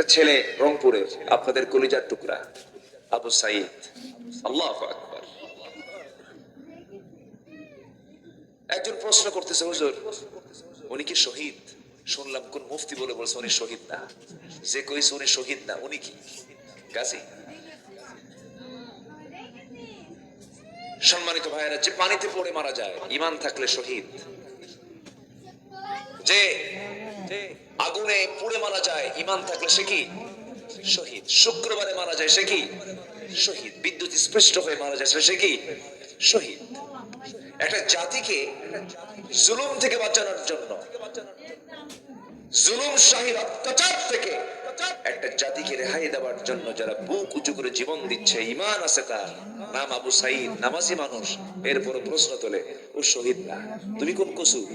একটা ছেলে রংপুরের, আপনাদের কলিজার টুকরা, আবু সাইদ। আল্লাহ আকবার। একজন প্রশ্ন করতেছে, হুজুর, উনি কি শহীদ? শুনলাম কোন মুফতি বলে বলছে উনি শহীদ না। যে কইছে উনি শহীদ না, উনি কি? গাজী সম্মানিত ভাইয়েরা, যে পানিতে পড়ে মারা যায় ইমান থাকলে শহীদ। যে আগুনে পুড়ে মারা যায়। ইমান থাকলে সে কি? শহীদ। শুক্রবারে মারা যায় সে কি? শহীদ। বিদ্যুৎ স্পষ্ট হয়ে মারা যায় সে কি? শহীদ। একটা জাতিকে জুলুম থেকে বাঁচানোর জন্য, জুলুম শাহীর অত্যাচার থেকে একটা জাতিকে রেহাই দেওয়ার জন্য যারা বুক উঁচু করে জীবন দিচ্ছে, ইমান আছে তার। নাম আবু সাইদ, নামাজি মানুষ। এরপর প্রশ্ন তোলে, ও শহীদ না। তুমি কোন কসুর?